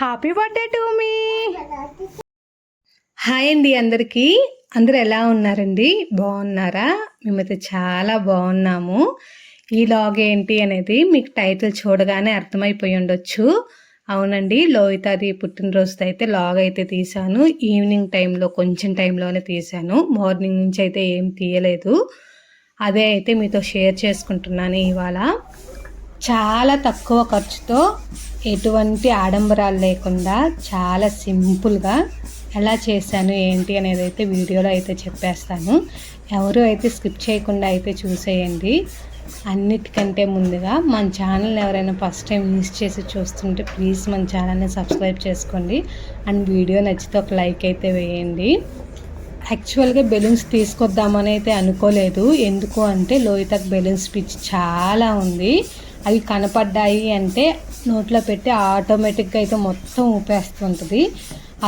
Happy birthday to me hi అండి అందరికీ. అందరు ఎలా ఉన్నారండి? బాగున్నారా? మేమైతే చాలా బాగున్నాము. ఈ లాగ్ ఏంటి అనేది మీకు టైటిల్ చూడగానే అర్థమైపోయి ఉండొచ్చు. అవునండి లోహితాది పుట్టినరోజుతో అయితే లాగ్ అయితే తీశాను. ఈవినింగ్ టైంలో కొంచెం టైంలోనే తీశాను. మార్నింగ్ నుంచి అయితే ఏం తీయలేదు. అదే అయితే మీతో షేర్ చేసుకుంటున్నాను ఇవాళ. చాలా తక్కువ ఖర్చుతో ఎటువంటి ఆడంబరాలు లేకుండా చాలా సింపుల్గా ఎలా చేశాను ఏంటి అనేది అయితే వీడియోలో అయితే చెప్పేస్తాను. ఎవరు అయితే స్కిప్ చేయకుండా అయితే చూసేయండి. అన్నిటికంటే ముందుగా మన ఛానల్ ఎవరైనా ఫస్ట్ టైం యూస్ చేసి చూస్తుంటే ప్లీజ్ మన ఛానల్ని సబ్స్క్రైబ్ చేసుకోండి. అండ్ వీడియో నచ్చితే ఒక లైక్ అయితే వేయండి. యాక్చువల్గా బెలూన్స్ తీసుకొద్దామని అయితే అనుకోలేదు. ఎందుకు అంటే లోహితకు బెలూన్స్ పిచ్ చాలా ఉంది. అవి కనపడ్డాయి అంటే నోట్లో పెట్టి ఆటోమేటిక్గా అయితే మొత్తం ఊపేస్తుంటుంది.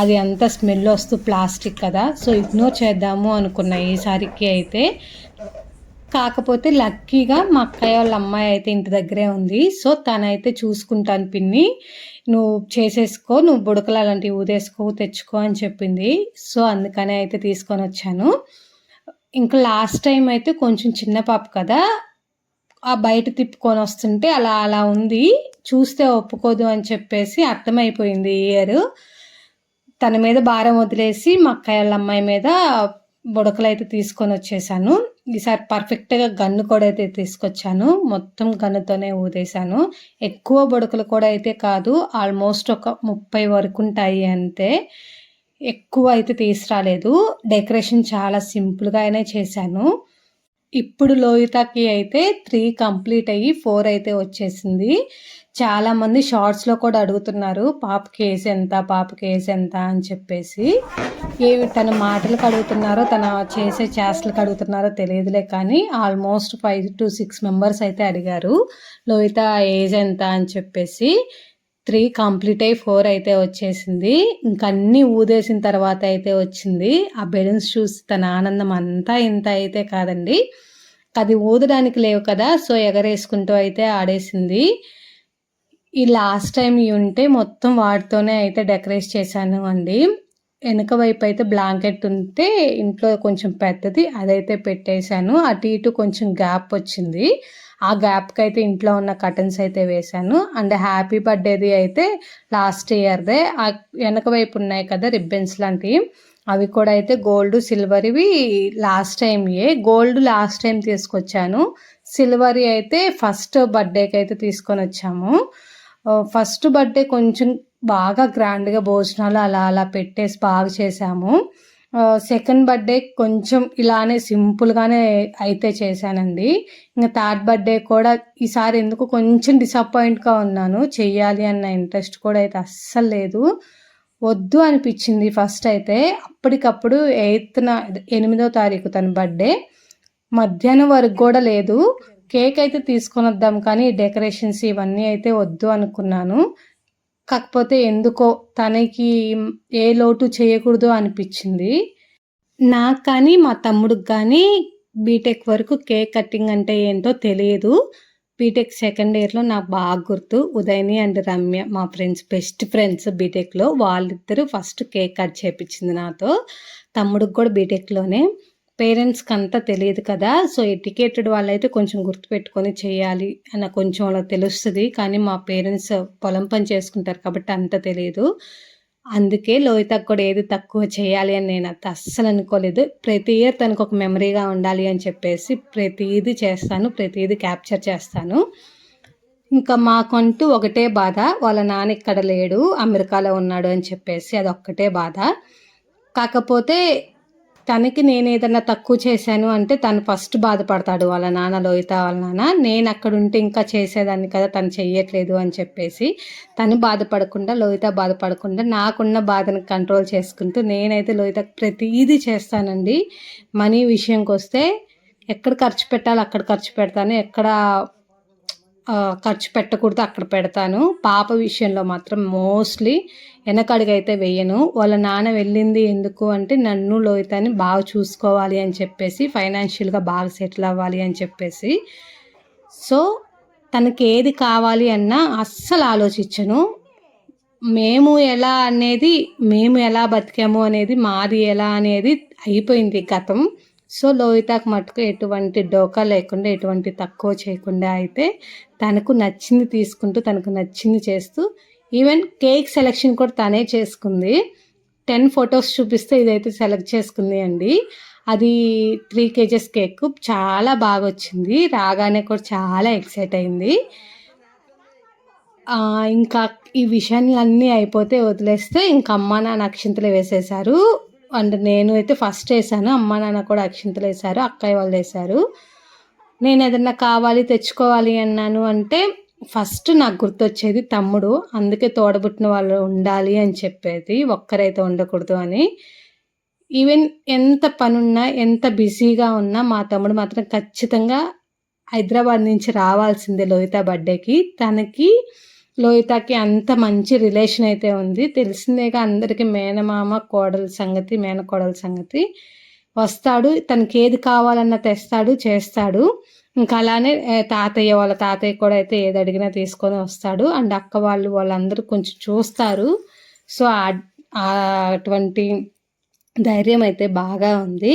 అది అంత స్మెల్ వస్తూ ప్లాస్టిక్ కదా సో ఇగ్నోర్ చేద్దాము అనుకున్న ఈసారికి అయితే. కాకపోతే లక్కీగా మా అక్కయ్య వాళ్ళ అమ్మాయి అయితే ఇంటి దగ్గరే ఉంది. సో తనైతే చూసుకుంటాను పిన్ని నువ్వు చేసేసుకో నువ్వు బుడకలు అలాంటివి ఊదేసుకో తెచ్చుకో అని చెప్పింది. సో అందుకనే అయితే తీసుకొని వచ్చాను. ఇంకా లాస్ట్ టైం అయితే కొంచెం చిన్న పాప కదా ఆ బయట తిప్పుకొని వస్తుంటే అలా అలా ఉంది. చూస్తే ఒప్పుకోదు అని చెప్పేసి అర్థమైపోయింది ఇయర్. తన మీద భారం వదిలేసి మా అక్కయ్య వాళ్ళ అమ్మాయి మీద బుడకలు అయితే తీసుకొని వచ్చేసాను. ఈసారి పర్ఫెక్ట్గా గన్ను కూడా అయితే తీసుకొచ్చాను. మొత్తం గన్నుతోనే ఊదేశాను. ఎక్కువ బుడకలు కూడా అయితే కాదు ఆల్మోస్ట్ ఒక ముప్పై వరకు ఉంటాయి అంతే. ఎక్కువ అయితే తీసుకురాలేదు. డెకరేషన్ చాలా సింపుల్గా అయినా చేశాను. ఇప్పుడు లోహితకి అయితే త్రీ కంప్లీట్ అయ్యి ఫోర్ అయితే వచ్చేసింది. చాలామంది షార్ట్స్లో కూడా అడుగుతున్నారు పాపకి ఏజ్ ఎంత పాపకి ఏజ్ ఎంత? అని చెప్పేసి. ఏవి తన మాటలకు అడుగుతున్నారో తన చేసే చేష్టలకు అడుగుతున్నారో తెలియదులే కానీ almost five to six members అయితే అడిగారు లోహిత ఏజ్ ఎంత? అని చెప్పేసి. త్రీ కంప్లీట్ అయ్యి ఫోర్ అయితే వచ్చేసింది. ఇంకన్నీ ఊదేసిన తర్వాత అయితే వచ్చింది. ఆ బెలూన్స్ చూసి తన ఆనందం అంతా ఇంత అయితే కాదండి. అది ఊదడానికి లేవు కదా సో ఎగరేసుకుంటూ అయితే ఆడేసింది. ఈ లాస్ట్ టైం ఇవి ఉంటే మొత్తం వాటితోనే అయితే డెకరేట్ చేశాను అండి. వెనక వైపు అయితే బ్లాంకెట్ ఉంటే ఇంట్లో కొంచెం పెద్దది అదైతే పెట్టేశాను. అటు ఇటు కొంచెం గ్యాప్ వచ్చింది. ఆ గ్యాప్కి అయితే ఇంట్లో ఉన్న కటన్స్ అయితే వేశాను. అండ్ హ్యాపీ బర్త్డేది అయితే లాస్ట్ ఇయర్దే. ఆ వెనక వైపు ఉన్నాయి కదా రిబ్బన్స్ లాంటివి. అవి కూడా అయితే గోల్డ్ సిల్వర్ ఇవి లాస్ట్ టైం ఏ గోల్డ్ లాస్ట్ టైం తీసుకొచ్చాను. సిల్వర్ అయితే ఫస్ట్ బర్త్డేకి అయితే తీసుకొని వచ్చాము. ఫస్ట్ బర్త్డే కొంచెం బాగా గ్రాండ్గా భోజనాలు అలా అలా పెట్టేసి బాగా చేసాము సెకండ్ బర్త్డే కొంచెం ఇలానే సింపుల్గానే అయితే చేశానండి. ఇంకా థర్డ్ బర్త్డే కూడా ఈసారి ఎందుకు కొంచెం డిసప్పాయింట్గా ఉన్నాను చెయ్యాలి అన్న ఇంట్రెస్ట్ కూడా అయితే అస్సలు లేదు. వద్దు అనిపించింది ఫస్ట్ అయితే. అప్పటికప్పుడు ఎయిత్న ఎనిమిదో తారీఖు తన బర్త్డే మధ్యాహ్నం వరకు కూడా లేదు. కేక్ అయితే తీసుకొని వద్దాం కానీ డెకరేషన్స్ ఇవన్నీ అయితే వద్దు అనుకున్నాను. కాకపోతే ఎందుకో తనకి ఏ లోటు చేయకూడదు అనిపించింది. నాకు కానీ మా తమ్ముడికి కానీ బీటెక్ వరకు కేక్ కటింగ్ అంటే ఏంటో తెలియదు. బీటెక్ సెకండ్ ఇయర్లో నాకు బాగా గుర్తు. ఉదయని అండ్ రమ్య మా ఫ్రెండ్స్ బెస్ట్ ఫ్రెండ్స్ బీటెక్లో వాళ్ళిద్దరూ ఫస్ట్ కేక్ కట్ చేయించింది నాతో. తమ్ముడికి కూడా బీటెక్లోనే పేరెంట్స్కి అంతా తెలియదు కదా. సో ఎడ్యుకేటెడ్ వాళ్ళైతే కొంచెం గుర్తుపెట్టుకొని చేయాలి అన్న కొంచెం అలా తెలుస్తుంది. కానీ మా పేరెంట్స్ పొలం పని చేసుకుంటారు కాబట్టి అంత తెలియదు. అందుకే లోహితకు కూడా ఏది తక్కువ చేయాలి అని నేను అంత అస్సలు అనుకోలేదు. ప్రతి ఇయర్ తనకు ఒక మెమరీగా ఉండాలి అని చెప్పేసి ప్రతిదీ చేస్తాను. ప్రతిదీ క్యాప్చర్ చేస్తాను. ఇంకా మాకంటూ ఒకటే బాధ. వాళ్ళ నాన్న ఇక్కడ లేడు. అమెరికాలో ఉన్నాడు అని చెప్పేసి అది ఒక్కటే బాధ. కాకపోతే తనకి నేను ఏదన్నా తక్కువ చేశాను అంటే తను ఫస్ట్ బాధపడతాడు వాళ్ళ నాన్న లోయిత వాళ్ళ నాన్న. నేను అక్కడ ఉంటే ఇంకా చేసేదాన్ని కదా తను చెయ్యట్లేదు అని చెప్పేసి తను బాధపడకుండా లోయిత బాధపడకుండా నాకున్న బాధను కంట్రోల్ చేసుకుంటూ నేనైతే లోహిత ప్రతిదీ చేస్తానండి. మనీ విషయంకి వస్తే ఎక్కడ ఖర్చు పెట్టాలో అక్కడ ఖర్చు పెడతాను. ఎక్కడ ఖర్చు పెట్టకూడదు అక్కడ పెడతాను. పాప విషయంలో మాత్రం మోస్ట్లీ వెనకడుగైతే వెయ్యను వాళ్ళ నాన్న వెళ్ళింది ఎందుకు అంటే నన్ను లోహితని బాగా చూసుకోవాలి అని చెప్పేసి ఫైనాన్షియల్గా బాగా సెటిల్ అవ్వాలి అని చెప్పేసి. సో తనకి ఏది కావాలి అన్నా అస్సలు ఆలోచించను. మేము ఎలా అనేది మేము ఎలా బతికాము అనేది మాది ఎలా అనేది అయిపోయింది గతం. సో లోహితాకు మటుకు ఎటువంటి డోకా లేకుండా ఎటువంటి తక్కువ చేయకుండా అయితే తనకు నచ్చింది తీసుకుంటూ తనకు నచ్చింది చేస్తూ ఈవెన్ కేక్ సెలెక్షన్ కూడా తనే చేసుకుంది. టెన్ ఫొటోస్ చూపిస్తే ఇదైతే సెలెక్ట్ చేసుకుంది అండి. అది త్రీ కేజెస్ కేక్ చాలా బాగా వచ్చింది. రాగానే కూడా చాలా ఎక్సైట్ అయింది. ఇంకా ఈ విషయాన్ని అన్నీ అయిపోతే వదిలేస్తే ఇంకా అమ్మ నాన్న అక్షింతలు వేసేసారు అండ్ నేను అయితే ఫస్ట్ వేసాను. అమ్మ నాన్న కూడా అక్షింతలు వేశారు అక్కయ్య వాళ్ళు వేశారు నేను ఏదన్నా కావాలి తెచ్చుకోవాలి అన్నాను అంటే ఫస్ట్ నాకు గుర్తొచ్చేది తమ్ముడు. అందుకే తోడబుట్టిన వాళ్ళు ఉండాలి అని చెప్పేది. ఒక్కరైతే ఉండకూడదు అని. ఈవెన్ ఎంత పనున్నా ఎంత బిజీగా ఉన్నా మా తమ్ముడు మాత్రం ఖచ్చితంగా హైదరాబాద్ నుంచి రావాల్సిందే లోహిత బర్త్డేకి. తనకి లోహితకి అంత మంచి రిలేషన్ అయితే ఉంది. తెలిసిందేగా అందరికీ మేనమామ కోడల సంగతి మేనకోడల సంగతి. వస్తాడు తనకి ఏది కావాలన్నా తెస్తాడు చేస్తాడు. ఇంకా అలానే తాతయ్య వాళ్ళ తాతయ్య కూడా అయితే ఏది అడిగినా తీసుకొని వస్తాడు. అండ్ అక్క వాళ్ళు వాళ్ళందరూ కొంచెం చూస్తారు. సో అటువంటి ధైర్యం అయితే బాగా ఉంది.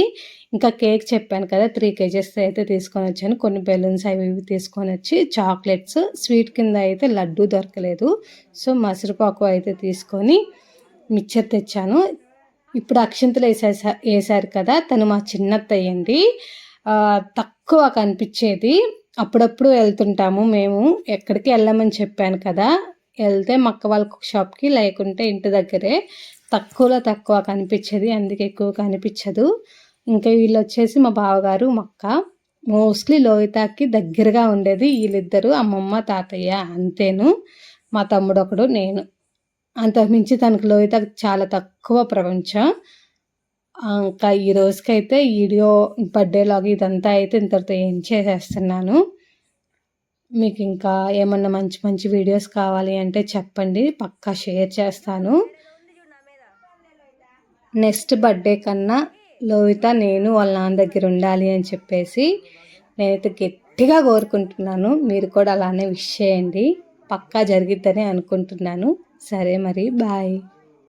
ఇంకా కేక్ చెప్పాను కదా త్రీ కేజెస్ అయితే తీసుకొని వచ్చాను. కొన్ని బెలూన్స్ అవి ఇవి తీసుకొని వచ్చి చాక్లెట్స్ స్వీట్ కింద అయితే లడ్డు దొరకలేదు. సో మసరుపాకు అయితే తీసుకొని మిక్చర్ తెచ్చాను. ఇప్పుడు అక్షంతలు వేసా వేసారు కదా తను మా చిన్నత్త అయ్యింది తక్కువ కనిపించేది. అప్పుడప్పుడు వెళ్తుంటాము మేము. ఎక్కడికి వెళ్ళామని చెప్పాను కదా వెళ్తే మక్క వాళ్ళ షాప్కి లేకుంటే ఇంటి దగ్గరే. తక్కువలో తక్కువ కనిపించేది అందుకే ఎక్కువ కనిపించదు. ఇంకా వీళ్ళు వచ్చేసి మా బావగారు మక్క మోస్ట్లీ లోహితాకి దగ్గరగా ఉండేది వీళ్ళిద్దరూ అమ్మమ్మ తాతయ్య అంతేను. మా తమ్ముడు ఒకడు నేను. అంతకుమించి తనకు లోహితకు చాలా తక్కువ ప్రపంచం. ఇంకా ఈ రోజుకైతే వీడియో బర్త్డేలాగా ఇదంతా అయితే ఇంతటితో ఏం చేసేస్తున్నాను. మీకు ఇంకా ఏమన్నా మంచి మంచి వీడియోస్ కావాలి అంటే చెప్పండి పక్కా షేర్ చేస్తాను. నెక్స్ట్ బర్త్డే కన్నా లోహిత నేను వాళ్ళ నాన్న దగ్గర ఉండాలి అని చెప్పేసి నేనైతే గట్టిగా కోరుకుంటున్నాను. మీరు కూడా అలానే విష్ చేయండి. పక్కా జరిగిద్దని అనుకుంటున్నాను. సరే మరి బాయ్.